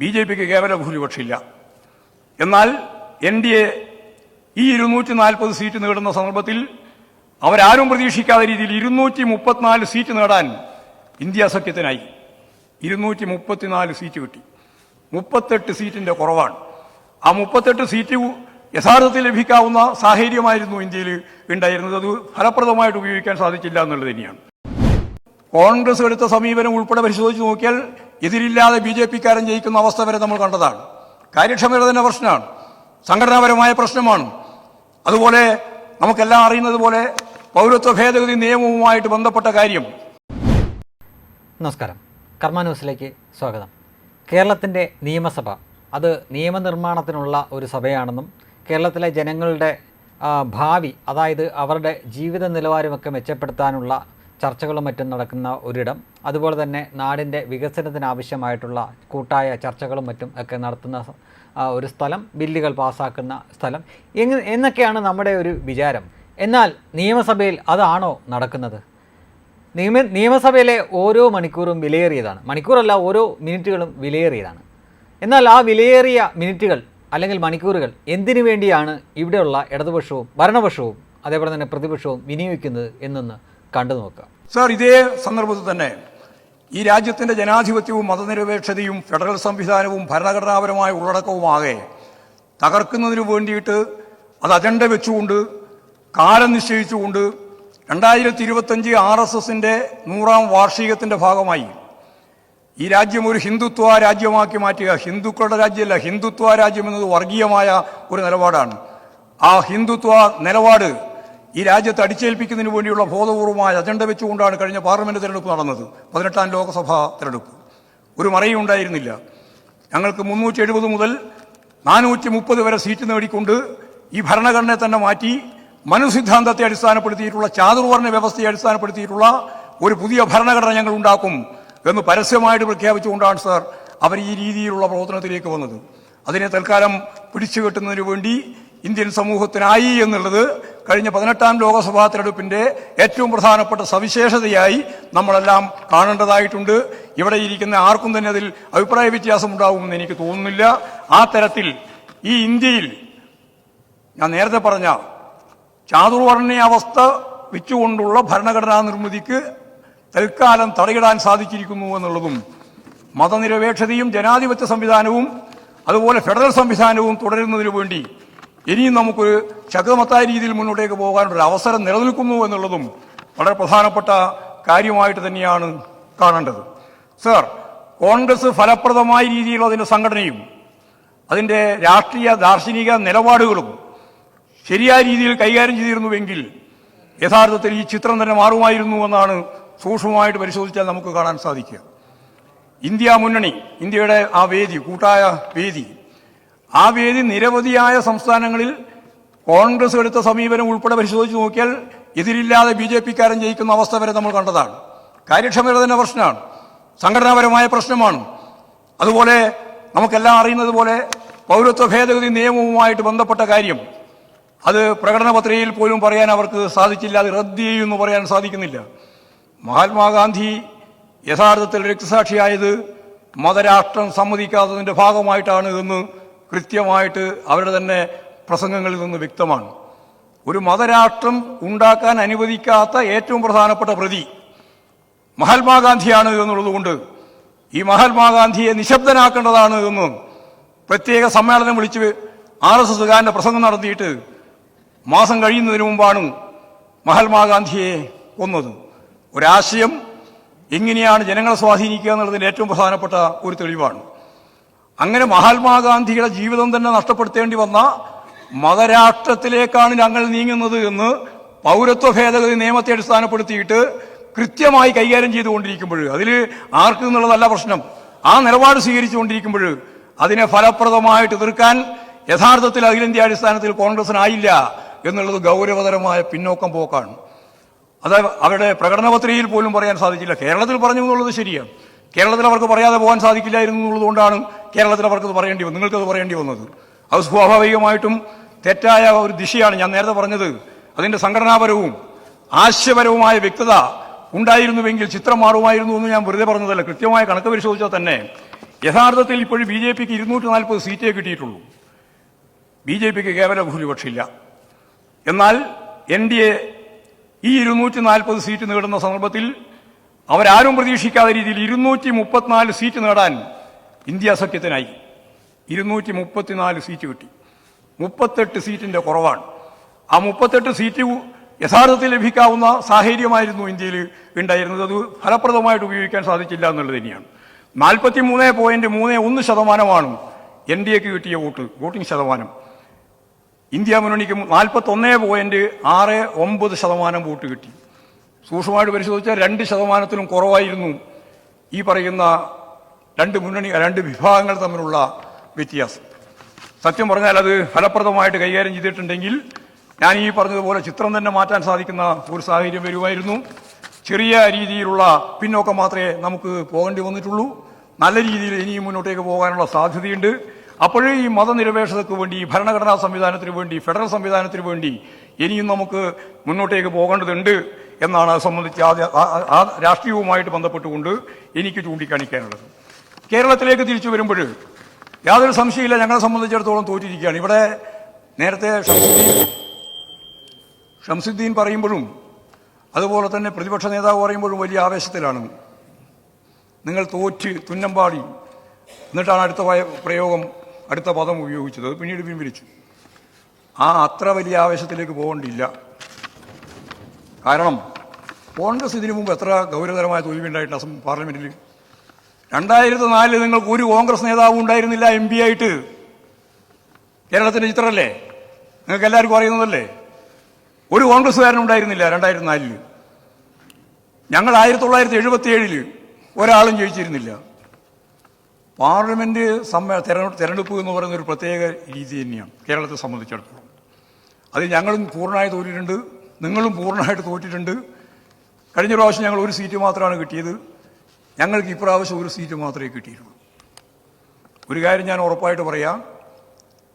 B J പിക്ക് കേവല ഭൂരിപക്ഷമില്ല. എന്നാൽ N D A ഈ ഇരുന്നൂറ്റി നാൽപ്പത് സീറ്റ് നേടുന്ന സന്ദർഭത്തിൽ അവരാരും പ്രതീക്ഷിക്കാത്ത രീതിയിൽ ഇരുന്നൂറ്റി മുപ്പത്തിനാല് സീറ്റ് നേടാൻ ഇന്ത്യ സഖ്യത്തിനായി ഇരുന്നൂറ്റി മുപ്പത്തിനാല് സീറ്റ് കിട്ടി. മുപ്പത്തെട്ട് സീറ്റിന്റെ കുറവാണ്. ആ മുപ്പത്തെട്ട് സീറ്റ് യഥാർത്ഥത്തിൽ ലഭിക്കാവുന്ന സാഹചര്യമായിരുന്നു ഇന്ത്യയിൽ ഉണ്ടായിരുന്നത്. അത് ഫലപ്രദമായിട്ട് ഉപയോഗിക്കാൻ സാധിച്ചില്ല എന്നുള്ളത് തന്നെയാണ്. കോൺഗ്രസ് എടുത്ത സമീപനം ഉൾപ്പെടെ പരിശോധിച്ച് നോക്കിയാൽ എതിരില്ലാതെ ബി ജെ പിക്കാരൻ ജയിക്കുന്ന അവസ്ഥ വരെ നമ്മൾ കണ്ടതാണ്. കാര്യക്ഷമത തന്നെ പ്രശ്നമാണ്. സംഘടനാപരമായ പ്രശ്നമാണ്. അതുപോലെ നമുക്കെല്ലാം അറിയുന്നത് പോലെ പൗരത്വ ഭേദഗതി നിയമവുമായിട്ട് ബന്ധപ്പെട്ട കാര്യം. നമസ്കാരം. കർമ്മ ന്യൂസിലേക്ക് സ്വാഗതം. കേരളത്തിന്റെ നിയമസഭ അത് നിയമനിർമ്മാണത്തിനുള്ള ഒരു സഭയാണെന്നും കേരളത്തിലെ ജനങ്ങളുടെ ഭാവി അതായത് അവരുടെ ജീവിത നിലവാരമൊക്കെ മെച്ചപ്പെടുത്താനുള്ള ചർച്ചകളും മറ്റും നടക്കുന്ന ഒരിടം. അതുപോലെ തന്നെ നാടിന്റെ വികസനത്തിനാവശ്യമായിട്ടുള്ള കൂട്ടായ ചർച്ചകളും മറ്റും ഒക്കെ നടത്തുന്ന ഒരു സ്ഥലം ബില്ലുകൾ പാസ്സാക്കുന്ന സ്ഥലം. എങ്ങ എന്നൊക്കെയാണ് നമ്മുടെ ഒരു വിചാരം. എന്നാൽ നിയമസഭയിൽ അതാണോ നടക്കുന്നത്? നിയമ നിയമസഭയിലെ ഓരോ മണിക്കൂറും വിലയേറിയതാണ്. മണിക്കൂറല്ല ഓരോ മിനിറ്റുകളും വിലയേറിയതാണ്. എന്നാൽ ആ വിലയേറിയ മിനിറ്റുകൾ അല്ലെങ്കിൽ മണിക്കൂറുകൾ എന്തിനു വേണ്ടിയാണ് ഇവിടെയുള്ള ഇടതുപക്ഷവും ഭരണപക്ഷവും അതേപോലെ തന്നെ പ്രതിപക്ഷവും വിനിയോഗിക്കുന്നത് എന്നൊന്ന് കണ്ടു നോക്കാം. സാർ ഇതേ സന്ദർഭത്തിൽ തന്നെ ഈ രാജ്യത്തിന്റെ ജനാധിപത്യവും മതനിരപേക്ഷതയും ഫെഡറൽ സംവിധാനവും ഭരണഘടനാപരമായ ഉള്ളടക്കവുമാകെ തകർക്കുന്നതിന് വേണ്ടിയിട്ട് അത് അജണ്ട വെച്ചുകൊണ്ട് കാലം നിശ്ചയിച്ചുകൊണ്ട് രണ്ടായിരത്തി ഇരുപത്തഞ്ച് ആർ എസ് എസിന്റെ നൂറാം വാർഷികത്തിന്റെ ഭാഗമായി ഈ രാജ്യം ഒരു ഹിന്ദുത്വ രാജ്യമാക്കി മാറ്റുക. ഹിന്ദുക്കളുടെ രാജ്യമല്ല ഹിന്ദുത്വ രാജ്യം എന്നത് വർഗീയമായ ഒരു നിലപാടാണ്. ആ ഹിന്ദുത്വ നിലപാട് ഈ രാജ്യത്ത് അടിച്ചേൽപ്പിക്കുന്നതിന് വേണ്ടിയുള്ള ബോധപൂർവമായ അജണ്ട വെച്ചുകൊണ്ടാണ് കഴിഞ്ഞ പാർലമെന്റ് തെരഞ്ഞെടുപ്പ് നടന്നത്. പതിനെട്ടാം ലോക്സഭാ തെരഞ്ഞെടുപ്പ്. ഒരു മറയും ഉണ്ടായിരുന്നില്ല. ഞങ്ങൾക്ക് മുന്നൂറ്റി എഴുപത് മുതൽ നാനൂറ്റി മുപ്പത് വരെ സീറ്റ് നേടിക്കൊണ്ട് ഈ ഭരണഘടനയെ തന്നെ മാറ്റി മനുസിദ്ധാന്തത്തെ അടിസ്ഥാനപ്പെടുത്തിയിട്ടുള്ള ചാതുർവർണ വ്യവസ്ഥയെ അടിസ്ഥാനപ്പെടുത്തിയിട്ടുള്ള ഒരു പുതിയ ഭരണഘടന ഞങ്ങൾ ഉണ്ടാക്കും എന്ന് പരസ്യമായിട്ട് പ്രഖ്യാപിച്ചുകൊണ്ടാണ് സാർ അവർ ഈ രീതിയിലുള്ള പ്രവർത്തനത്തിലേക്ക് വന്നത്. അതിനെ തൽക്കാലം പിടിച്ചു കെട്ടുന്നതിന് വേണ്ടി ഇന്ത്യൻ സമൂഹത്തിനായി എന്നുള്ളത് കഴിഞ്ഞ പതിനെട്ടാം ലോക്സഭാ തെരഞ്ഞെടുപ്പിന്റെ ഏറ്റവും പ്രധാനപ്പെട്ട സവിശേഷതയായി നമ്മളെല്ലാം കാണേണ്ടതായിട്ടുണ്ട്. ഇവിടെ ഇരിക്കുന്ന ആർക്കും തന്നെ അതിൽ അഭിപ്രായ വ്യത്യാസം ഉണ്ടാവുമെന്ന് എനിക്ക് തോന്നുന്നില്ല. ആ തരത്തിൽ ഈ ഇന്ത്യയിൽ ഞാൻ നേരത്തെ പറഞ്ഞ ചാതുർവർണയാവസ്ഥ വെച്ചുകൊണ്ടുള്ള ഭരണഘടനാ നിർമ്മിതിക്ക് തൽക്കാലം തടയിടാൻ സാധിച്ചിരിക്കുന്നു എന്നുള്ളതും മതനിരപേക്ഷതയും ജനാധിപത്യ സംവിധാനവും അതുപോലെ ഫെഡറൽ സംവിധാനവും തുടരുന്നതിനു വേണ്ടി ഇനിയും നമുക്കൊരു ശക്തമത്തായ രീതിയിൽ മുന്നോട്ടേക്ക് പോകാനുള്ള അവസരം നിലനിൽക്കുന്നു എന്നുള്ളതും വളരെ പ്രധാനപ്പെട്ട കാര്യമായിട്ട് തന്നെയാണ് കാണേണ്ടത്. സർ കോൺഗ്രസ് ഫലപ്രദമായ രീതിയിലുള്ള അതിന്റെ സംഘടനയും അതിന്റെ രാഷ്ട്രീയ ദാർശനിക നിലപാടുകളും ശരിയായ രീതിയിൽ കൈകാര്യം ചെയ്തിരുന്നുവെങ്കിൽ യഥാർത്ഥത്തിൽ ഈ ചിത്രം തന്നെ മാറുമായിരുന്നു എന്നാണ് സൂക്ഷ്മമായിട്ട് പരിശോധിച്ചാൽ നമുക്ക് കാണാൻ സാധിക്കുക. ഇന്ത്യ മുന്നണി ഇന്ത്യയുടെ ആ വേദി കൂട്ടായ വേദി ആ വേദി നിരവധിയായ സംസ്ഥാനങ്ങളിൽ കോൺഗ്രസ് എടുത്ത സമീപനം ഉൾപ്പെടെ പരിശോധിച്ച് നോക്കിയാൽ എതിരില്ലാതെ ബി ജെ പിക്കാരൻ ജയിക്കുന്ന അവസ്ഥ വരെ നമ്മൾ കണ്ടതാണ്. കാര്യക്ഷമത തന്നെ പ്രശ്നമാണ്. സംഘടനാപരമായ പ്രശ്നമാണ്. അതുപോലെ നമുക്കെല്ലാം അറിയുന്നത് പോലെ പൗരത്വ ഭേദഗതി നിയമവുമായിട്ട് ബന്ധപ്പെട്ട കാര്യം. അത് പ്രകടന പത്രികയിൽ പോലും പറയാൻ അവർക്ക് സാധിച്ചില്ല അത് റദ്ദ് ചെയ്യുമെന്ന് പറയാൻ സാധിക്കുന്നില്ല. മഹാത്മാഗാന്ധി യഥാർത്ഥത്തിൽ രക്തസാക്ഷിയായത് മതരാഷ്ട്രം സമ്മതിക്കാത്തതിന്റെ ഭാഗമായിട്ടാണ് എന്ന് കൃത്യമായിട്ട് അവരുടെ തന്നെ പ്രസംഗങ്ങളിൽ നിന്ന് വ്യക്തമാണ്. ഒരു മതരാഷ്ട്രം ഉണ്ടാക്കാൻ അനുവദിക്കാത്ത ഏറ്റവും പ്രധാനപ്പെട്ട പ്രതി മഹാത്മാഗാന്ധിയാണ് എന്നുള്ളതുകൊണ്ട് ഈ മഹാത്മാഗാന്ധിയെ നിശബ്ദനാക്കേണ്ടതാണ് എന്ന് പ്രത്യേക സമ്മേളനം വിളിച്ച് ആർ എസ് എസുകാരന്റെ പ്രസംഗം നടത്തിയിട്ട് മാസം കഴിയുന്നതിന് മുമ്പാണ് മഹാത്മാഗാന്ധിയെ കൊന്നത്. ഒരാശയം എങ്ങനെയാണ് ജനങ്ങളെ സ്വാധീനിക്കുക എന്നുള്ളതിന്റെ ഏറ്റവും പ്രധാനപ്പെട്ട ഒരു തെളിവാണ്. അങ്ങനെ മഹാത്മാഗാന്ധിയുടെ ജീവിതം തന്നെ നഷ്ടപ്പെടുത്തേണ്ടി വന്ന മതരാഷ്ട്രത്തിലേക്കാണ് ഞങ്ങൾ നീങ്ങുന്നത് എന്ന് പൗരത്വ ഭേദഗതി നിയമത്തെ അടിസ്ഥാനപ്പെടുത്തിയിട്ട് കൃത്യമായി കൈകാര്യം ചെയ്തുകൊണ്ടിരിക്കുമ്പോൾ അതിൽ ആർക്ക് എന്നുള്ളതല്ല പ്രശ്നം. ആ നിലപാട് സ്വീകരിച്ചുകൊണ്ടിരിക്കുമ്പോൾ അതിനെ ഫലപ്രദമായിട്ട് എതിർക്കാൻ യഥാർത്ഥത്തിൽ അഖിലേന്ത്യാ അടിസ്ഥാനത്തിൽ കോൺഗ്രസിനായില്ല എന്നുള്ളത് ഗൗരവതരമായ പിന്നോക്കം പോക്കാണ്. അത് അവരുടെ പ്രകടന പത്രികയിൽ പോലും പറയാൻ സാധിച്ചില്ല. കേരളത്തിൽ പറഞ്ഞു എന്നുള്ളത് ശരിയാണ്. കേരളത്തിൽ അവർക്ക് പറയാതെ പോകാൻ സാധിക്കില്ലായിരുന്നു എന്നുള്ളതുകൊണ്ടാണ് കേരളത്തിൽ അവർക്കത് പറയേണ്ടി വന്നത്. നിങ്ങൾക്കത് പറയേണ്ടി വന്നത്. അത് സ്വാഭാവികമായിട്ടും തെറ്റായ ഒരു ദിശയാണ്. ഞാൻ നേരത്തെ പറഞ്ഞത് അതിന്റെ സംഘടനാപരവും ആശയപരവുമായ വ്യക്തത ഉണ്ടായിരുന്നുവെങ്കിൽ ചിത്രം മാറുമായിരുന്നു എന്ന് ഞാൻ വെറുതെ പറഞ്ഞതല്ല. കൃത്യമായ കണക്ക് പരിശോധിച്ചാൽ തന്നെ യഥാർത്ഥത്തിൽ ഇപ്പോഴും ബി ജെ പിക്ക് ഇരുന്നൂറ്റി നാൽപ്പത് സീറ്റേ കിട്ടിയിട്ടുള്ളൂ. ബി ജെ പിക്ക് കേവല ഭൂരിപക്ഷമില്ല. എന്നാൽ എൻ ഡി എ ഈ ഇരുന്നൂറ്റി നാൽപ്പത് സീറ്റ് നേടുന്ന സന്ദർഭത്തിൽ അവരാരും പ്രതീക്ഷിക്കാത്ത രീതിയിൽ ഇരുന്നൂറ്റി മുപ്പത്തിനാല് സീറ്റ് നേടാൻ ഇന്ത്യ സഖ്യത്തിനായി ഇരുന്നൂറ്റി മുപ്പത്തിനാല് സീറ്റ് കിട്ടി. മുപ്പത്തെട്ട് സീറ്റിന്റെ കുറവാണ്. ആ മുപ്പത്തെട്ട് സീറ്റ് യഥാർത്ഥത്തിൽ ലഭിക്കാവുന്ന സാഹചര്യമായിരുന്നു ഇന്ത്യയിൽ ഉണ്ടായിരുന്നത്. അത് ഫലപ്രദമായിട്ട് ഉപയോഗിക്കാൻ സാധിച്ചില്ല എന്നുള്ളത് തന്നെയാണ്. നാൽപ്പത്തി മൂന്ന് പോയിന്റ് മൂന്ന് ഒന്ന് ശതമാനമാണ് എൻ ഡി എക്ക് കിട്ടിയ വോട്ട് വോട്ടിംഗ് ശതമാനം. ഇന്ത്യ മുന്നണിക്ക് നാൽപ്പത്തി ഒന്ന് പോയിന്റ് ആറ് ഒമ്പത് ശതമാനം വോട്ട് കിട്ടി. സൂക്ഷ്മമായിട്ട് പരിശോധിച്ചാൽ രണ്ട് ശതമാനത്തിലും കുറവായിരുന്നു ഈ പറയുന്ന രണ്ട് മുന്നണി രണ്ട് വിഭാഗങ്ങൾ തമ്മിലുള്ള വ്യത്യാസം. സത്യം പറഞ്ഞാൽ അത് ഫലപ്രദമായിട്ട് കൈകാര്യം ചെയ്തിട്ടുണ്ടെങ്കിൽ ഞാൻ ഈ പറഞ്ഞതുപോലെ ചിത്രം തന്നെ മാറ്റാൻ സാധിക്കുന്ന ഒരു സാഹചര്യം വരുമായിരുന്നു. ചെറിയ രീതിയിലുള്ള പിന്നോക്കം മാത്രമേ നമുക്ക് പോകേണ്ടി വന്നിട്ടുള്ളൂ. നല്ല രീതിയിൽ ഇനിയും മുന്നോട്ടേക്ക് പോകാനുള്ള സാധ്യതയുണ്ട്. അപ്പോഴേ ഈ മതനിരപേക്ഷതയ്ക്ക് വേണ്ടി ഭരണഘടനാ സംവിധാനത്തിന് വേണ്ടി ഫെഡറൽ സംവിധാനത്തിന് വേണ്ടി ഇനിയും നമുക്ക് മുന്നോട്ടേക്ക് പോകേണ്ടതുണ്ട്. എന്നാണ് അത് സംബന്ധിച്ച് ആ- ആ- രാഷ്ട്രീയവുമായിട്ട് ബന്ധപ്പെട്ടുകൊണ്ട് എനിക്ക് ചൂണ്ടിക്കാണിക്കാനുള്ളത്. കേരളത്തിലേക്ക് തിരിച്ചു വരുമ്പോൾ യാതൊരു സംശയമില്ല ഞങ്ങളെ സംബന്ധിച്ചിടത്തോളം തോറ്റിരിക്കുകയാണ്. ഇവിടെ നേരത്തെ ഷംസുദ്ദീൻ പറയുമ്പോഴും അതുപോലെ തന്നെ പ്രതിപക്ഷ നേതാവ് പറയുമ്പോഴും വലിയ ആവേശത്തിലാണ്. നിങ്ങൾ തോറ്റ് തുന്നമ്പാടി എന്നിട്ടാണ് അടുത്ത പ്രയോഗം അടുത്ത പദം ഉപയോഗിച്ചത്. പിന്നീട് പിൻവലിച്ചു. ആ അത്ര വലിയ ആവേശത്തിലേക്ക് പോകേണ്ടിയില്ല. കാരണം കോൺഗ്രസ് ഇതിനു മുമ്പ് എത്ര ഗൗരവതരമായ തോൽവിയുണ്ടായിട്ട് അസം പാർലമെന്റിൽ. രണ്ടായിരത്തി നാലിൽ നിങ്ങൾക്ക് ഒരു കോൺഗ്രസ് നേതാവും ഉണ്ടായിരുന്നില്ല എം പി ആയിട്ട്. കേരളത്തിന്റെ ചിത്രമല്ലേ നിങ്ങൾക്ക് എല്ലാവർക്കും അറിയുന്നതല്ലേ? ഒരു കോൺഗ്രസ്സുകാരനും ഉണ്ടായിരുന്നില്ല രണ്ടായിരത്തി നാലിൽ ഞങ്ങൾ ആയിരത്തി തൊള്ളായിരത്തി എഴുപത്തി ഏഴിൽ ഒരാളും ജയിച്ചിരുന്നില്ല. പാർലമെന്റ് തെരഞ്ഞെടുപ്പ് എന്ന് പറയുന്ന ഒരു പ്രത്യേക രീതി തന്നെയാണ് കേരളത്തെ സംബന്ധിച്ചിടത്തോളം. അത് ഞങ്ങളും പൂർണമായി തോറ്റിട്ടുണ്ട് നിങ്ങളും പൂർണമായിട്ട് തോറ്റിട്ടുണ്ട്. കഴിഞ്ഞ പ്രാവശ്യം ഞങ്ങൾ ഒരു സീറ്റ് മാത്രമാണ് കിട്ടിയത്. ഞങ്ങൾക്ക് ഇപ്രാവശ്യം ഒരു സീറ്റ് മാത്രമേ കിട്ടിയിട്ടുള്ളൂ. ഒരു കാര്യം ഞാൻ ഉറപ്പായിട്ട് പറയാം.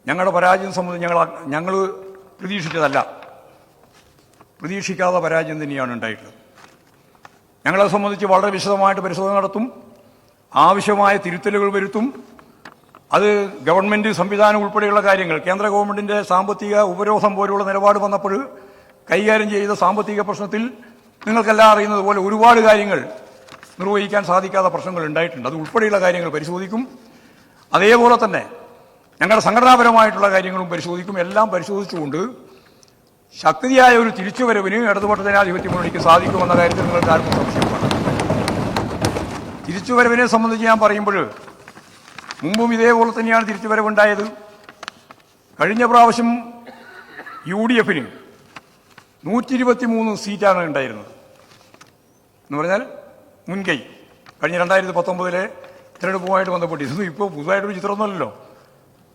ഞങ്ങളുടെ പരാജയം സംബന്ധിച്ച് ഞങ്ങൾ ഞങ്ങൾ പ്രതീക്ഷിച്ചതല്ല. പ്രതീക്ഷിക്കാത്ത പരാജയം തന്നെയാണ് ഉണ്ടായിട്ടുള്ളത്. ഞങ്ങളെ സംബന്ധിച്ച് വളരെ വിശദമായിട്ട് പരിശോധന നടത്തും. ആവശ്യമായ തിരുത്തലുകൾ വരുത്തും. അത് ഗവൺമെന്റ് സംവിധാനം ഉൾപ്പെടെയുള്ള കാര്യങ്ങൾ കേന്ദ്ര ഗവൺമെന്റിന്റെ സാമ്പത്തിക ഉപരോധം പോലുള്ള നിലപാട് വന്നപ്പോൾ കൈകാര്യം ചെയ്ത സാമ്പത്തിക പ്രശ്നത്തിൽ നിങ്ങൾക്കെല്ലാം അറിയുന്നത് പോലെ ഒരുപാട് കാര്യങ്ങൾ നിർവഹിക്കാൻ സാധിക്കാത്ത പ്രശ്നങ്ങൾ ഉണ്ടായിട്ടുണ്ട്. അത് ഉൾപ്പെടെയുള്ള കാര്യങ്ങൾ പരിശോധിക്കും. അതേപോലെ തന്നെ ഞങ്ങളുടെ സംഘടനാപരമായിട്ടുള്ള കാര്യങ്ങളും പരിശോധിക്കും. എല്ലാം പരിശോധിച്ചുകൊണ്ട് ശക്തിയായ ഒരു തിരിച്ചുവരവിന് ഇടതുപക്ഷ ജനാധിപത്യ മുന്നണിക്ക് സാധിക്കുമെന്ന കാര്യത്തിൽ നിങ്ങൾക്ക് ആർക്കും സംശയമാണ് തിരിച്ചുവരവിനെ സംബന്ധിച്ച് ഞാൻ പറയുമ്പോൾ മുമ്പും ഇതേപോലെ തന്നെയാണ് തിരിച്ചുവരവുണ്ടായത്. കഴിഞ്ഞ പ്രാവശ്യം യു ഡി എഫിന് നൂറ്റി ഇരുപത്തി മൂന്ന് സീറ്റാണ് ഉണ്ടായിരുന്നത്. എന്ന് പറഞ്ഞാൽ മുൻകൈ. കഴിഞ്ഞ രണ്ടായിരത്തി പത്തൊമ്പതിലെ തിരഞ്ഞെടുപ്പുമായിട്ട് ബന്ധപ്പെട്ട്. ഇതൊന്നും ഇപ്പോൾ പുതുതായിട്ടൊരു ചിത്രമൊന്നുമല്ലല്ലോ.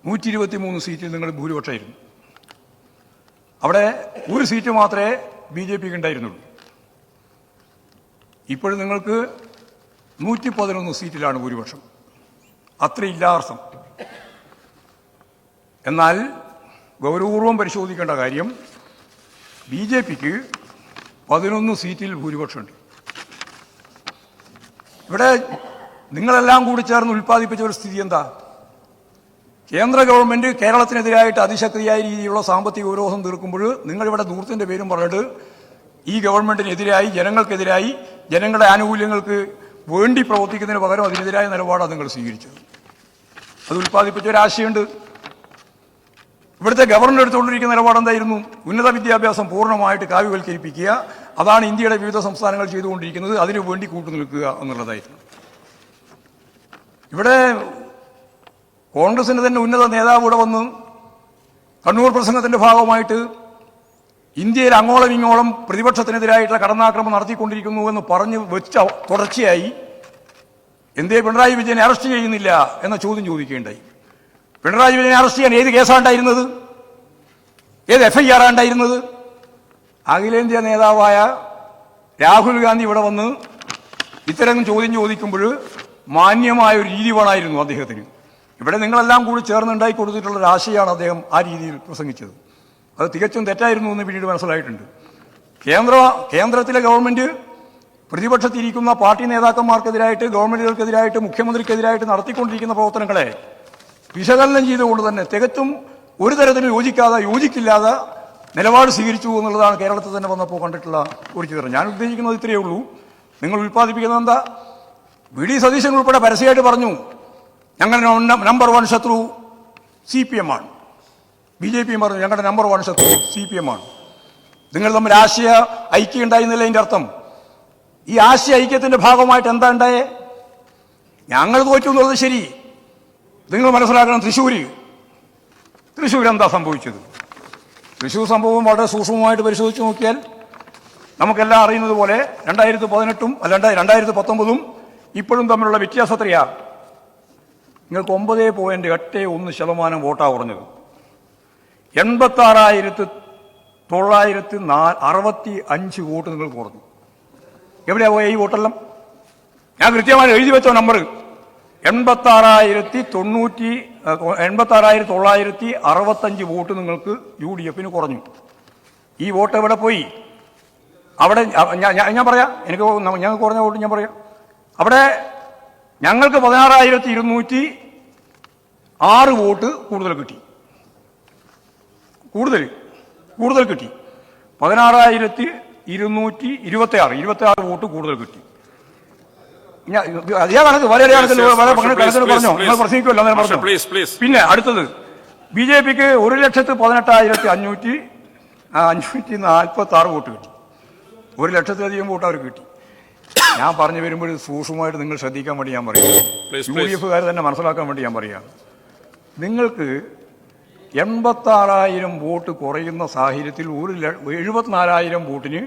നൂറ്റി ഇരുപത്തി മൂന്ന് സീറ്റിൽ നിങ്ങൾ ഭൂരിപക്ഷമായിരുന്നു. അവിടെ ഒരു സീറ്റ് മാത്രമേ ബി ജെ പിക്ക് ഉണ്ടായിരുന്നുള്ളൂ. ഇപ്പോഴും നിങ്ങൾക്ക് നൂറ്റി പതിനൊന്ന് സീറ്റിലാണ് ഭൂരിപക്ഷം. അത്രയില്ലാർത്ഥം എന്നാൽ ഗൗരവപൂർവം പരിശോധിക്കേണ്ട കാര്യം ബി ജെ പിക്ക് പതിനൊന്ന് സീറ്റിൽ ഭൂരിപക്ഷമുണ്ട്. ഇവിടെ നിങ്ങളെല്ലാം കൂടി ചേർന്ന് ഉൽപ്പാദിപ്പിച്ച ഒരു സ്ഥിതി എന്താ? കേന്ദ്ര ഗവൺമെന്റ് കേരളത്തിനെതിരായിട്ട് അതിശക്തിയായ രീതിയിലുള്ള സാമ്പത്തിക ഉപരോധം തീർക്കുമ്പോൾ നിങ്ങളിവിടെ ദൂരത്തിന്റെ പേരും പറഞ്ഞിട്ട് ഈ ഗവൺമെന്റിനെതിരായി ജനങ്ങൾക്കെതിരായി ജനങ്ങളുടെ ആനുകൂല്യങ്ങൾക്ക് വേണ്ടി പ്രവർത്തിക്കുന്നതിന് പകരം അതിനെതിരായ നിലപാടാണ് നിങ്ങൾ സ്വീകരിച്ചത്. അത് ഉൽപ്പാദിപ്പിച്ച ഒരു ആശയമുണ്ട്. ഇവിടുത്തെ ഗവർണർ എടുത്തുകൊണ്ടിരിക്കുന്ന നിലപാട് എന്തായിരുന്നു? ഉന്നത വിദ്യാഭ്യാസം പൂർണമായിട്ട് കാവ്യവൽക്കരിപ്പിക്കുക. അതാണ് ഇന്ത്യയുടെ വിവിധ സംസ്ഥാനങ്ങൾ ചെയ്തുകൊണ്ടിരിക്കുന്നത്. അതിനു വേണ്ടി കൂട്ടുനിൽക്കുക എന്നുള്ളതായിരുന്നു. ഇവിടെ കോൺഗ്രസിന്റെ തന്നെ ഉന്നത നേതാവ് ഇവിടെ വന്ന് കണ്ണൂർ പ്രസംഗത്തിന്റെ ഭാഗമായിട്ട് ഇന്ത്യയിൽ അങ്ങോളം ഇങ്ങോളം പ്രതിപക്ഷത്തിനെതിരായിട്ടുള്ള കടന്നാക്രമം നടത്തിക്കൊണ്ടിരിക്കുന്നു എന്ന് പറഞ്ഞ് വെച്ച തുടർച്ചയായി എന്തേ പിണറായി വിജയനെ അറസ്റ്റ് ചെയ്യുന്നില്ല എന്ന ചോദ്യം ചോദിക്കുകയുണ്ടായി. പിണറായി വിജയനെ അറസ്റ്റ് ചെയ്യാൻ ഏത് കേസാണ് ഉണ്ടായിരുന്നത് ഏത് എഫ് ഐ ആർ ഉണ്ടായിരുന്നത് അഖിലേന്ത്യാ നേതാവായ രാഹുൽ ഗാന്ധി ഇവിടെ വന്ന് ഇത്തരം ചോദ്യം ചോദിക്കുമ്പോൾ മാന്യമായ ഒരു രീതി വേണമായിരുന്നു അദ്ദേഹത്തിന്. ഇവിടെ നിങ്ങളെല്ലാം കൂടി ചേർന്നുണ്ടായി കൊടുത്തിട്ടുള്ള ഒരു ആശയമാണ് അദ്ദേഹം ആ രീതിയിൽ പ്രസംഗിച്ചത്. അത് തികച്ചും തെറ്റായിരുന്നു എന്ന് പിന്നീട് മനസ്സിലായിട്ടുണ്ട്. കേന്ദ്ര കേന്ദ്രത്തിലെ ഗവൺമെന്റ് പ്രതിപക്ഷത്തിരിക്കുന്ന പാർട്ടി നേതാക്കന്മാർക്കെതിരായിട്ട് ഗവൺമെന്റുകൾക്കെതിരായിട്ട് മുഖ്യമന്ത്രിക്കെതിരായിട്ട് നടത്തിക്കൊണ്ടിരിക്കുന്ന പ്രവർത്തനങ്ങളെ വിശകലനം ചെയ്തുകൊണ്ട് തന്നെ തികച്ചും ഒരു തരത്തിലും യോജിക്കാതെ യോജിക്കില്ലാതെ നിലപാട് സ്വീകരിച്ചു എന്നുള്ളതാണ് കേരളത്തിൽ തന്നെ വന്നപ്പോൾ കണ്ടിട്ടുള്ള ഒരു ചിത്രം. ഞാൻ ഉദ്ദേശിക്കുന്നത് ഇത്രയേ ഉള്ളൂ. നിങ്ങൾ ഉൽപ്പാദിപ്പിക്കുന്നത് എന്താ? വി. ഡി. സതീശൻ ഉൾപ്പെടെ പരസ്യമായിട്ട് പറഞ്ഞു. ഞങ്ങളുടെ നമ്പർ വൺ ശത്രു സി പി എം ആണ്. ബി ജെ പിയും പറഞ്ഞു ഞങ്ങളുടെ നമ്പർ വൺ ശത്രു സി പി എം ആണ്. നിങ്ങൾ തമ്മിൽ ആശയ ഐക്യം ഉണ്ടായിരുന്നില്ല അതിന്റെ അർത്ഥം? ഈ ആശയ ഐക്യത്തിന്റെ ഭാഗമായിട്ട് എന്താ ഉണ്ടായേ? ഞങ്ങൾ തോറ്റു എന്നുള്ളത് ശരി. നിങ്ങൾ മനസ്സിലാക്കണം തൃശ്ശൂര്. തൃശ്ശൂർ എന്താ സംഭവിച്ചത്? തൃശ്ശൂർ സംഭവം വളരെ സൂക്ഷ്മമായിട്ട് പരിശോധിച്ച് നോക്കിയാൽ നമുക്കെല്ലാം അറിയുന്നത് പോലെ രണ്ടായിരത്തി പതിനെട്ടും അല്ല രണ്ടാ- രണ്ടായിരത്തി പത്തൊമ്പതും ഇപ്പോഴും തമ്മിലുള്ള വ്യത്യാസം എത്രയാ നിങ്ങൾക്ക് ഒമ്പത് പോയിന്റ് എട്ട് ഒന്ന് ശതമാനം വോട്ടാ കുറഞ്ഞത്. എൺപത്തി ആറായിരത്തി തൊള്ളായിരത്തി നാ അറുപത്തി അഞ്ച് വോട്ട് നിങ്ങൾ കുറഞ്ഞു. എവിടെയാ പോയ ഈ വോട്ടെല്ലാം? ഞാൻ കൃത്യമായി എഴുതി വെച്ച നമ്പർ എൺപത്തി ആറായിരത്തി തൊണ്ണൂറ്റി എൺപത്തി ആറായിരത്തി തൊള്ളായിരത്തി അറുപത്തഞ്ച് വോട്ട് നിങ്ങൾക്ക് യു ഡി എഫിന് കുറഞ്ഞു. ഈ വോട്ട് എവിടെ പോയി? അവിടെ ഞാൻ- പറയാം. എനിക്ക് ഞങ്ങൾക്ക് കുറഞ്ഞ വോട്ട് ഞാൻ പറയാം. അവിടെ ഞങ്ങൾക്ക് പതിനാറായിരത്തി ഇരുന്നൂറ്റി ആറ് വോട്ട് കൂടുതൽ കിട്ടി. കൂടുതൽ കൂടുതൽ കിട്ടി. പതിനാറായിരത്തി ഇരുന്നൂറ്റി ഇരുപത്തി ആറ് ഇരുപത്തി ആറ് വോട്ട് കൂടുതൽ കിട്ടി. അതേ കണക്ക് വളരെ കണക്കിൽ Yes, yes. വളരെ കണക്കിൽ please, നിങ്ങൾ പ്രസംഗിക്കുമല്ലോ അങ്ങനെ Master, please, please. പിന്നെ അടുത്തത് ബി ജെ പിക്ക് ഒരു ലക്ഷത്തി പതിനെട്ടായിരത്തി അഞ്ഞൂറ്റി അഞ്ഞൂറ്റി നാൽപ്പത്തി ആറ് വോട്ട് കിട്ടി. ഒരു ലക്ഷത്തിലധികം വോട്ട് അവർക്ക് കിട്ടി. ഞാൻ പറഞ്ഞു വരുമ്പോൾ സൂക്ഷ്മമായിട്ട് നിങ്ങൾ ശ്രദ്ധിക്കാൻ വേണ്ടി ഞാൻ പറയാം യു. ഡി എഫുകാർ തന്നെ മനസ്സിലാക്കാൻ വേണ്ടി ഞാൻ പറയാം നിങ്ങൾക്ക് എൺപത്തി ആറായിരം വോട്ട് കുറയുന്ന സാഹചര്യത്തിൽ ഒരു എഴുപത്തിനാലായിരം വോട്ടിന്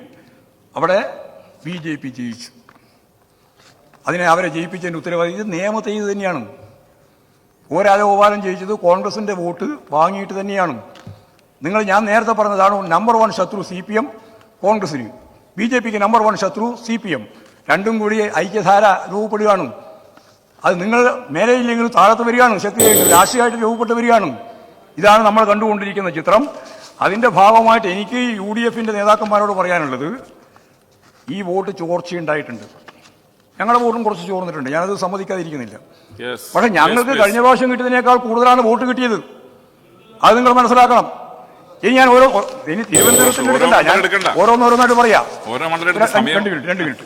അവിടെ ബി ജെ പി ജയിച്ചു. അതിനെ അവരെ ജയിപ്പിച്ചതിന്റെ ഉത്തരവാദി. ഇത് നിയമത്തെ ഇത് തന്നെയാണ്. ഒരാലോപാലം ജയിച്ചത് കോൺഗ്രസിന്റെ വോട്ട് വാങ്ങിയിട്ട് തന്നെയാണ്. നിങ്ങൾ ഞാൻ നേരത്തെ പറഞ്ഞതാണ് നമ്പർ വൺ ശത്രു സി പി എം കോൺഗ്രസിന്. ബി ജെ പിക്ക് നമ്പർ വൺ ശത്രു സി പി എം രണ്ടും കൂടി ഐക്യധാര രൂപപ്പെടുകയാണ്. അത് നിങ്ങൾ മേലെ താഴത്ത് വരികയാണ്. ശക്തിയായിട്ട് രാഷ്ട്രീയമായിട്ട് രൂപപ്പെട്ട് വരികയാണ്. ഇതാണ് നമ്മൾ കണ്ടുകൊണ്ടിരിക്കുന്ന ചിത്രം. അതിന്റെ ഭാഗമായിട്ട് എനിക്ക് യു ഡി എഫിന്റെ നേതാക്കന്മാരോട് പറയാനുള്ളത് ഈ വോട്ട് ചോർച്ചയുണ്ടായിട്ടുണ്ട്. ഞങ്ങളുടെ വോട്ടും കുറച്ച് ചോർന്നിട്ടുണ്ട്. ഞാനത് സമ്മതിക്കാതിരിക്കുന്നില്ല. പക്ഷെ ഞങ്ങൾക്ക് കഴിഞ്ഞ. പ്രാവശ്യം കിട്ടിയതിനേക്കാൾ കൂടുതലാണ് വോട്ട് കിട്ടിയത്. അത് നിങ്ങൾ മനസ്സിലാക്കണം. ഇനി ഞാൻ ഓരോ ഇനി തിരുവനന്തപുരത്തിൽ എടുക്കണ്ട. ഞാൻ. ഓരോന്നോരോന്നായിട്ട് പറയാം. രണ്ട് മിനിറ്റ് രണ്ട് മിനിറ്റ്.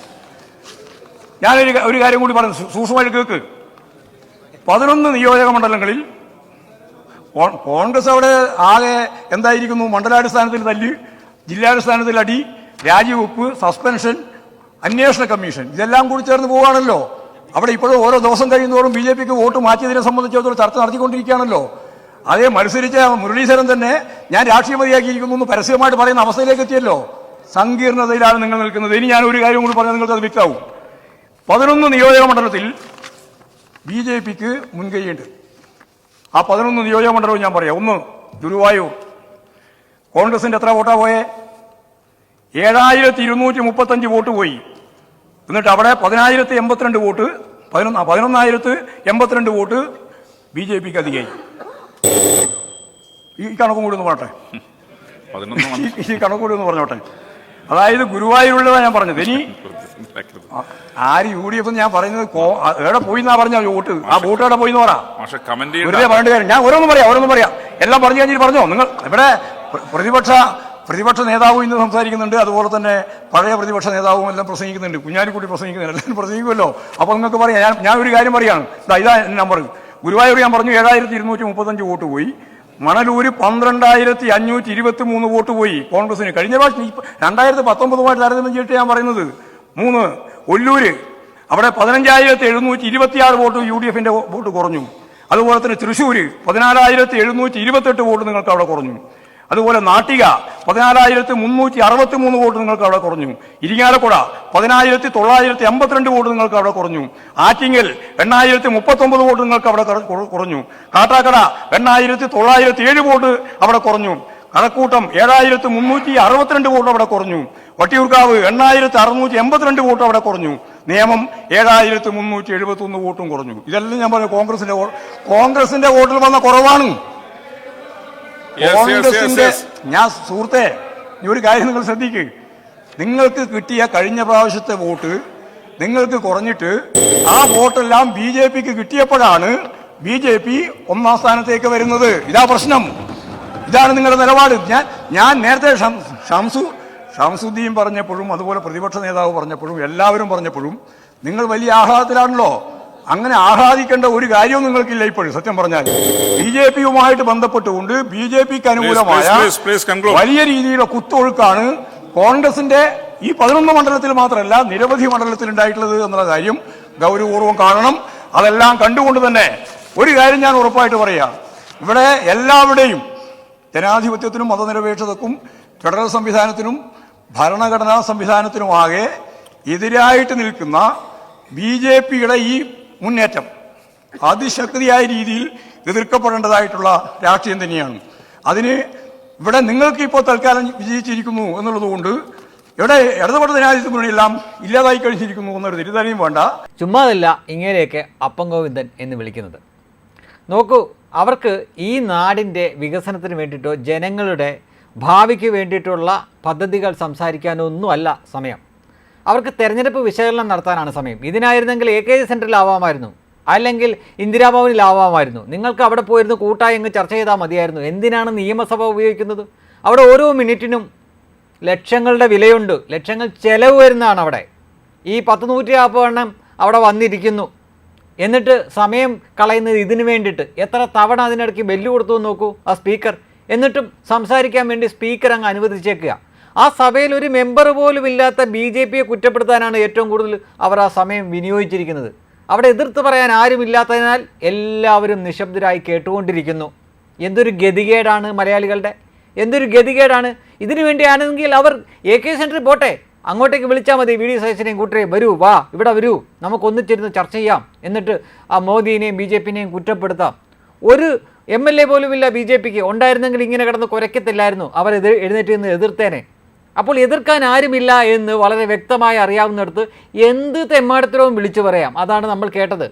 ഞാനൊരു ഒരു കാര്യം കൂടി പറഞ്ഞു സൂക്ഷ്മമായിട്ട് കേൾക്ക് പതിനൊന്ന് നിയോജക മണ്ഡലങ്ങളിൽ കോൺഗ്രസ് അവിടെ ആകെ എന്തായിരിക്കുന്നു? മണ്ഡലാടിസ്ഥാനത്തിൽ തല്ല് ജില്ലാടിസ്ഥാനത്തിൽ അടി രാജിവെപ്പ് സസ്പെൻഷൻ അന്വേഷണ കമ്മീഷൻ. ഇതെല്ലാം കൂടി ചേർന്ന് പോവുകയാണല്ലോ. അവിടെ ഇപ്പോഴും ഓരോ ദിവസം കഴിയുന്നതോറും ബി ജെ പിക്ക് വോട്ട് മാറ്റിയതിനെ സംബന്ധിച്ചിടത്തോളം ചർച്ച നടത്തിക്കൊണ്ടിരിക്കുകയാണല്ലോ. അതേ മത്സരിച്ച മുരളീധരൻ തന്നെ ഞാൻ രാഷ്ട്രീയപതിയാക്കിയിരിക്കുന്നു എന്ന് പരസ്യമായിട്ട് പറയുന്ന അവസ്ഥയിലേക്ക് എത്തിയല്ലോ. സങ്കീർണതയിലാണ് നിങ്ങൾ നിൽക്കുന്നത്. ഇനി ഞാൻ ഒരു കാര്യം കൂടി പറഞ്ഞാൽ നിങ്ങൾക്ക് അത് വ്യക്തമാവും. പതിനൊന്ന് നിയോജക മണ്ഡലത്തിൽ ബി ജെ പിക്ക് മുൻകൈയുണ്ട് ആ പതിനൊന്ന് നിയോജക മണ്ഡലവും ഞാൻ പറയാം. ഒന്ന് ഗുരുവായൂർ. കോൺഗ്രസിന്റെ എത്ര വോട്ടാ പോയേ? ഏഴായിരത്തി ഇരുന്നൂറ്റി മുപ്പത്തഞ്ച് വോട്ട് പോയി. എന്നിട്ട് അവിടെ പതിനായിരത്തി എൺപത്തിരണ്ട് വോട്ട് പതിനൊന്ന് പതിനൊന്നായിരത്തി എൺപത്തിരണ്ട് വോട്ട് ബി ജെ പിക്ക് അധികമായി ഈ കണക്കും കൂടി ഒന്ന് പറട്ടെ ഈ- കണക്കും കൂടി ഒന്ന് പറഞ്ഞോട്ടെ? അതായത് ഗുരുവായൂരുള്ളതാണ് ഞാൻ പറഞ്ഞത്. ഇനി ആര് യു ഡി എഫ് ഞാൻ പറയുന്നത് എവിടെ പോയി എന്നാ പറഞ്ഞ വോട്ട്? ആ വോട്ട് എവിടെ പോയി എന്ന് പറ വെറുതെ പറഞ്ഞിട്ട് കാര്യം ഞാൻ ഓരോന്നും പറയാം ഓരോന്നും പറയാം. എല്ലാം പറഞ്ഞു കഴിഞ്ഞിട്ട് പറഞ്ഞോ? നിങ്ങൾ ഇവിടെ പ്ര- പ്രതിപക്ഷ പ്രതിപക്ഷ നേതാവും ഇന്ന് സംസാരിക്കുന്നുണ്ട്. അതുപോലെ തന്നെ പഴയ പ്രതിപക്ഷ നേതാവും എല്ലാം പ്രസംഗിക്കുന്നുണ്ട്. കുഞ്ഞാലിക്കുട്ടി പ്രസംഗിക്കുന്നുണ്ട്. എല്ലാവരും പ്രസംഗിക്കുമല്ലോ? അപ്പോൾ നിങ്ങൾക്ക് പറയാം. ഞാൻ ഞാൻ ഒരു കാര്യം പറയാണ്. ഇതാ നമ്പർ ഗുരുവായൂർ ഞാൻ പറഞ്ഞു ഏഴായിരത്തി ഇരുന്നൂറ്റി മുപ്പത്തഞ്ച് വോട്ട് പോയി. മണലൂര് പന്ത്രണ്ടായിരത്തി അഞ്ഞൂറ്റി ഇരുപത്തി മൂന്ന് വോട്ട് പോയി കോൺഗ്രസിന്. കഴിഞ്ഞ പ്രാവശ്യം രണ്ടായിരത്തി പത്തൊമ്പതുമായിട്ട് താരതമ്യം ചെയ്തിട്ട് ഞാൻ പറയുന്നത് മൂന്ന് ഒല്ലൂര്. അവിടെ പതിനഞ്ചായിരത്തി എഴുന്നൂറ്റി ഇരുപത്തിയാറ് വോട്ട് യു ഡി എഫിന്റെ വോട്ട് കുറഞ്ഞു. അതുപോലെ തന്നെ തൃശ്ശൂര് പതിനാലായിരത്തി എഴുന്നൂറ്റി ഇരുപത്തെട്ട് വോട്ട് നിങ്ങൾക്ക് അവിടെ കുറഞ്ഞു. അതുപോലെ നാട്ടിക പതിനാലായിരത്തി മുന്നൂറ്റി അറുപത്തി മൂന്ന് വോട്ട് നിങ്ങൾക്ക് അവിടെ കുറഞ്ഞു. ഇരിങ്ങാലക്കുട പതിനായിരത്തി തൊള്ളായിരത്തി എൺപത്തിരണ്ട് വോട്ട് നിങ്ങൾക്ക് അവിടെ കുറഞ്ഞു. ആറ്റിങ്ങൽ എണ്ണായിരത്തി മുപ്പത്തൊമ്പത് വോട്ട് നിങ്ങൾക്ക് അവിടെ കുറ- കുറ- കുറഞ്ഞു. കാട്ടാക്കട എണ്ണായിരത്തി തൊള്ളായിരത്തി ഏഴ് വോട്ട് അവിടെ കുറഞ്ഞു. കണക്കൂട്ടം ഏഴായിരത്തി മുന്നൂറ്റി അറുപത്തിരണ്ട് വോട്ട് അവിടെ കുറഞ്ഞു. വട്ടിയൂർക്കാവ് എണ്ണായിരത്തി അറുന്നൂറ്റി എൺപത്തിരണ്ട് വോട്ട് അവിടെ കുറഞ്ഞു. നിയമം ഏഴായിരത്തി മുന്നൂറ്റി എഴുപത്തി ഒന്ന് വോട്ടും കുറഞ്ഞു. ഇതെല്ലാം ഞാൻ പറഞ്ഞു കോൺഗ്രസിന്റെ കോൺഗ്രസിന്റെ വോട്ടിൽ വന്ന കുറവാണ്. കോൺഗ്രസിന്റെ. ഞാൻ സുഹൃത്തെ ഈ ഒരു കാര്യം നിങ്ങൾ ശ്രദ്ധിക്കുക നിങ്ങൾക്ക് കിട്ടിയ കഴിഞ്ഞ പ്രാവശ്യത്തെ വോട്ട് നിങ്ങൾക്ക് കുറഞ്ഞിട്ട് ആ വോട്ടെല്ലാം ബി ജെ പിക്ക് കിട്ടിയപ്പോഴാണ് ബി ജെ പി ഒന്നാം സ്ഥാനത്തേക്ക് വരുന്നത്. ഇതാ പ്രശ്നം. ഇതാണ് നിങ്ങളുടെ നിലപാട്. ഞാൻ ഞാൻ നേരത്തെ ഷംസു ഷംസുദ്ദീൻ പറഞ്ഞപ്പോഴും അതുപോലെ പ്രതിപക്ഷ നേതാവ് പറഞ്ഞപ്പോഴും എല്ലാവരും പറഞ്ഞപ്പോഴും നിങ്ങൾ വലിയ ആഹ്ലാദത്തിലാണല്ലോ. അങ്ങനെ ആഹ്ലാദിക്കേണ്ട ഒരു കാര്യവും നിങ്ങൾക്കില്ല ഇപ്പോഴും സത്യം പറഞ്ഞാൽ. ബി ജെ പിയുമായിട്ട് ബന്ധപ്പെട്ടുകൊണ്ട് ബി ജെ പിക്ക് അനുകൂലമായ. വലിയ രീതിയിലുള്ള കുത്തൊഴുക്കാണ് കോൺഗ്രസിന്റെ ഈ പതിനൊന്ന് മണ്ഡലത്തിൽ മാത്രമല്ല നിരവധി മണ്ഡലത്തിൽ ഉണ്ടായിട്ടുള്ളത് എന്നുള്ള കാര്യം ഗൗരവപൂർവം കാണണം. അതെല്ലാം കണ്ടുകൊണ്ട് തന്നെ ഒരു കാര്യം ഞാൻ ഉറപ്പായിട്ട് പറയാം. ഇവിടെ എല്ലാവരുടെയും ജനാധിപത്യത്തിനും മതനിരപേക്ഷതക്കും ഫെഡറൽ സംവിധാനത്തിനും ഭരണഘടനാ സംവിധാനത്തിനുമാകെ എതിരായിട്ട് നിൽക്കുന്ന ബി ജെ പിയുടെ ഈ മുന്നേറ്റം. അതിശക്തിയായ രീതിയിൽ എതിർക്കപ്പെടേണ്ടതായിട്ടുള്ള രാഷ്ട്രീയം തന്നെയാണ്. അതിന് ഇവിടെ നിങ്ങൾക്ക് ഇപ്പോൾ തൽക്കാലം വിജയിച്ചിരിക്കുന്നു എന്നുള്ളതുകൊണ്ട് ഇവിടെ ഇടതുപെട്ട ജനാധിപത്യ മുന്നണിയെല്ലാം ഇല്ലാതായി കഴിഞ്ഞിരിക്കുന്നു എന്നൊരു തിരിച്ചറിയും വേണ്ട. ചുമ്മാതല്ല ഇങ്ങനെയൊക്കെ അപ്പം ഗോവിന്ദൻ എന്ന് വിളിക്കുന്നത്. നോക്കൂ അവർക്ക് ഈ നാടിന്റെ വികസനത്തിന് വേണ്ടിയിട്ടോ ജനങ്ങളുടെ ഭാവിക്ക് വേണ്ടിയിട്ടുള്ള പദ്ധതികൾ സംസാരിക്കാനോ ഒന്നുമല്ല സമയം. അവർക്ക് തെരഞ്ഞെടുപ്പ് വിശകലനം നടത്താനാണ് സമയം. ഇതിനായിരുന്നെങ്കിൽ എ കെ ജി സെന്ററിലാവാമായിരുന്നു അല്ലെങ്കിൽ ഇന്ദിരാഭവനിലാവാമായിരുന്നു നിങ്ങൾക്ക് അവിടെ പോയിരുന്ന് കൂട്ടായി അങ്ങ് ചർച്ച ചെയ്താൽ മതിയായിരുന്നു. എന്തിനാണ് നിയമസഭ ഉപയോഗിക്കുന്നത്? അവിടെ ഓരോ മിനിറ്റിനും ലക്ഷങ്ങളുടെ വിലയുണ്ട്. ലക്ഷങ്ങൾ ചിലവ് വരുന്നതാണ് അവിടെ. ഈ പത്ത് നൂറ്റി നാൽപ്പത് എണ്ണം അവിടെ വന്നിരിക്കുന്നു. എന്നിട്ട് സമയം കളയുന്നത് ഇതിനു വേണ്ടിയിട്ട്. എത്ര തവണ അതിനിടയ്ക്ക് ബെല്ല് കൊടുത്തു നോക്കൂ ആ സ്പീക്കർ. എന്നിട്ടും സംസാരിക്കാൻ വേണ്ടി സ്പീക്കർ അങ്ങ് അനുവദിച്ചേക്കുക. ആ സഭയിൽ ഒരു മെമ്പർ പോലും ഇല്ലാത്ത ബി ജെ പിയെ കുറ്റപ്പെടുത്താനാണ് ഏറ്റവും കൂടുതൽ അവർ ആ സമയം വിനിയോഗിച്ചിരിക്കുന്നത്. അവിടെ എതിർത്ത് പറയാൻ ആരുമില്ലാത്തതിനാൽ എല്ലാവരും നിശബ്ദരായി കേട്ടുകൊണ്ടിരിക്കുന്നു. എന്തൊരു ഗതികേടാണ് മലയാളികളുടെ? എന്തൊരു ഗതികേടാണ്? ഇതിനു വേണ്ടിയാണെങ്കിൽ അവർ എ കെ സെന്ററിൽ പോട്ടെ. അങ്ങോട്ടേക്ക് വിളിച്ചാൽ മതി. വി ഡി സതീശനെയും കൂട്ടരെയും വരൂ വാ ഇവിടെ വരൂ. നമുക്കൊന്നിച്ചിരുന്ന് ചർച്ച ചെയ്യാം. എന്നിട്ട് ആ മോദിനെയും ബി ജെ പിനെയും കുറ്റപ്പെടുത്താം. ഒരു എം എൽ എ പോലുമില്ല ബി ജെ പിക്ക്. ഉണ്ടായിരുന്നെങ്കിൽ ഇങ്ങനെ കിടന്ന് കുരയ്ക്കത്തില്ലായിരുന്നു. അവർ എഴുന്നേറ്റ് നിന്ന് എതിർത്തേനെ. അപ്പോൾ എതിർക്കാൻ ആരുമില്ല എന്ന് വളരെ വ്യക്തമായി അറിയാവുന്നിടത്ത് എന്ത് തെമ്മാടത്തിലവും വിളിച്ചു പറയാം. അതാണ് നമ്മൾ കേട്ടത്.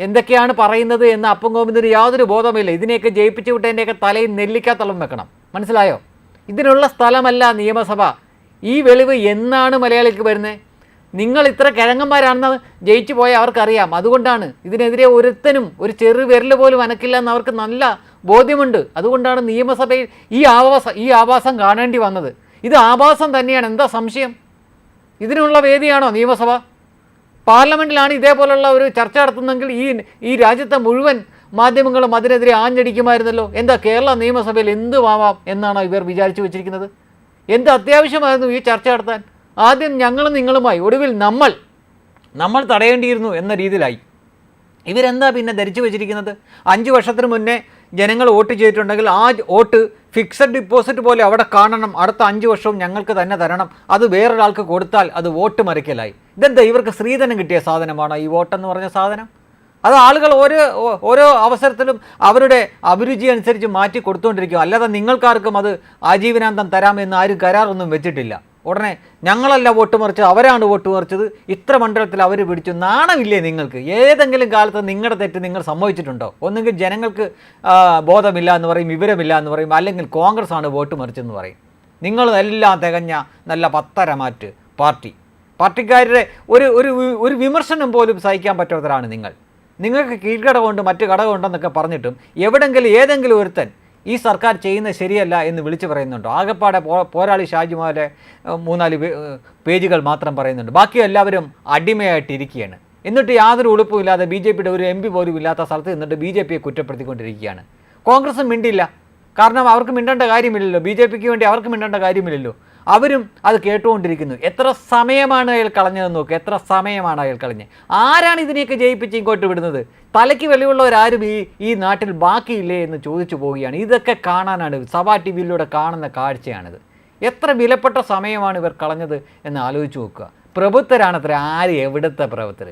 എന്തൊക്കെയാണ് പറയുന്നത് എന്ന് അപ്പം ഗോവിന്ദന് യാതൊരു ബോധമില്ല ഇതിനെയൊക്കെ ജയിപ്പിച്ചു വിട്ടതിന്റെയൊക്കെ തലയിൽ നെല്ലിക്കാത്തളം വെക്കണം. മനസ്സിലായോ? ഇതിനുള്ള സ്ഥലമല്ല നിയമസഭ. ഈ വെളിവ് എന്നാണ് മലയാളിക്ക് വരുന്നത്? നിങ്ങൾ ഇത്ര കിഴങ്ങന്മാരാണെന്ന് ജയിച്ചു പോയ അവർക്കറിയാം. അതുകൊണ്ടാണ് ഇതിനെതിരെ ഒരുത്തനും ഒരു ചെറു വിരൽ പോലും അനക്കില്ല എന്ന് അവർക്ക് നല്ല ബോധ്യമുണ്ട്. അതുകൊണ്ടാണ് നിയമസഭയിൽ ഈ ആവാസം ഈ ആവാസം കാണേണ്ടി വന്നത്. ഇത് ആഭാസം തന്നെയാണ്. എന്താ സംശയം? ഇതിനുള്ള വേദിയാണോ നിയമസഭ? പാർലമെന്റിലാണ് ഇതേപോലുള്ള ഒരു ചർച്ച നടത്തുന്നെങ്കിൽ ഈ ഈ രാജ്യത്തെ മുഴുവൻ മാധ്യമങ്ങളും അതിനെതിരെ ആഞ്ഞടിക്കുമായിരുന്നല്ലോ. എന്താ കേരള നിയമസഭയിൽ എന്തുമാവാം എന്നാണോ ഇവർ വിചാരിച്ചു വെച്ചിരിക്കുന്നത്? എന്ത് അത്യാവശ്യമായിരുന്നു ഈ ചർച്ച നടത്താൻ? ആദ്യം ഞങ്ങളും നിങ്ങളുമായി ഒടുവിൽ നമ്മൾ നമ്മൾ തടയേണ്ടിയിരുന്നു എന്ന രീതിയിലായി. ഇവരെന്താ പിന്നെ ധരിച്ചു വെച്ചിരിക്കുന്നത്? അഞ്ച് വർഷത്തിന് മുന്നേ ജനങ്ങൾ വോട്ട് ചെയ്തിട്ടുണ്ടെങ്കിൽ ആ വോട്ട് ഫിക്സഡ് ഡിപ്പോസിറ്റ് പോലെ അവിടെ കാണണം. അടുത്ത അഞ്ച് വർഷവും ഞങ്ങൾക്ക് തന്നെ തരണം. അത് വേറൊരാൾക്ക് കൊടുത്താൽ അത് വോട്ട് മറിക്കലായി. ഇതെന്താ? ഇവർക്ക് സ്ത്രീധനം കിട്ടിയ സാധനമാണോ ഈ വോട്ടെന്ന് പറഞ്ഞ സാധനം? അത് ആളുകൾ ഓരോ ഓരോ അവസരത്തിലും അവരുടെ അഭിരുചി അനുസരിച്ച് മാറ്റി കൊടുത്തുകൊണ്ടിരിക്കും അല്ലാതെ നിങ്ങൾക്കാർക്കും അത് ആജീവനാന്തം തരാമെന്ന് ആരും കരാറൊന്നും വെച്ചിട്ടില്ല. ഉടനെ ഞങ്ങളല്ല വോട്ട് മറിച്ചത് അവരാണ് വോട്ട് മറിച്ചത്. ഇത്ര മണ്ഡലത്തിൽ അവർ പിടിച്ചു. നാണമില്ലേ നിങ്ങൾക്ക്? ഏതെങ്കിലും കാലത്ത് നിങ്ങളുടെ തെറ്റ് നിങ്ങൾ സംഭവിച്ചിട്ടുണ്ടോ ഒന്നുകിൽ ജനങ്ങൾക്ക് ബോധമില്ല എന്ന് പറയും വിവരമില്ല എന്ന് പറയും അല്ലെങ്കിൽ കോൺഗ്രസ് ആണ് വോട്ട് മറിച്ചെന്ന് പറയും. നിങ്ങൾ എല്ലാം തികഞ്ഞ നല്ല പത്തര മാറ്റ് പാർട്ടി. പാർട്ടിക്കാരുടെ ഒരു ഒരു ഒരു വിമർശനം പോലും സഹിക്കാൻ പറ്റാത്തവരാണ് നിങ്ങൾ. നിങ്ങൾക്ക് കീഴ്ഘടകമുണ്ട് മറ്റു ഘടകമുണ്ടെന്നൊക്കെ പറഞ്ഞിട്ടും എവിടെങ്കിലും ഏതെങ്കിലും ഒരുത്തൻ ഈ സർക്കാർ ചെയ്യുന്നത് ശരിയല്ല എന്ന് വിളിച്ചു പറയുന്നുണ്ടോ. ആകെപ്പാടെ പോരാളി ഷാജിമാരെ മൂന്നാൽ പേജുകൾ മാത്രം പറയുന്നുണ്ട്. ബാക്കി എല്ലാവരും അടിമയായിട്ടിരിക്കുകയാണ്. എന്നിട്ട് യാതൊരു ഉളുപ്പുമില്ലാതെ ബി ജെ പിയുടെ ഒരു എം പി പോലും ഇല്ലാത്ത സ്ഥലത്ത് നിന്നിട്ട് ബി ജെ പിയെ കുറ്റപ്പെടുത്തിക്കൊണ്ടിരിക്കുകയാണ്. കോൺഗ്രസും മിണ്ടില്ല കാരണം അവർക്ക് മിണ്ടേണ്ട കാര്യമില്ലല്ലോ. ബി ജെ പിക്ക് വേണ്ടി അവർക്ക് മിണ്ടേണ്ട കാര്യമില്ലല്ലോ. അവരും അത് കേട്ടുകൊണ്ടിരിക്കുന്നു. എത്ര സമയമാണ് അയാൾ കളഞ്ഞതെന്ന് നോക്ക്. എത്ര സമയമാണ് അയാൾ കളഞ്ഞത് ആരാണ് ഇതിനെയൊക്കെ ജയിപ്പിച്ച് ഇങ്ങോട്ട് വിടുന്നത്? തലയ്ക്ക് വെളിവുള്ളവരാരും ഈ ഈ നാട്ടിൽ ബാക്കിയില്ലേ എന്ന് ചോദിച്ചു പോവുകയാണ്. ഇതൊക്കെ കാണാനാണ് സഭാ ടി വിയിലൂടെ കാണുന്ന കാഴ്ചയാണിത്. എത്ര വിലപ്പെട്ട സമയമാണ് ഇവർ കളഞ്ഞത് എന്ന് ആലോചിച്ച് നോക്കുക. പ്രഭുത്തരാണത്ര. ആര് എവിടുത്തെ പ്രബുദ്ധർ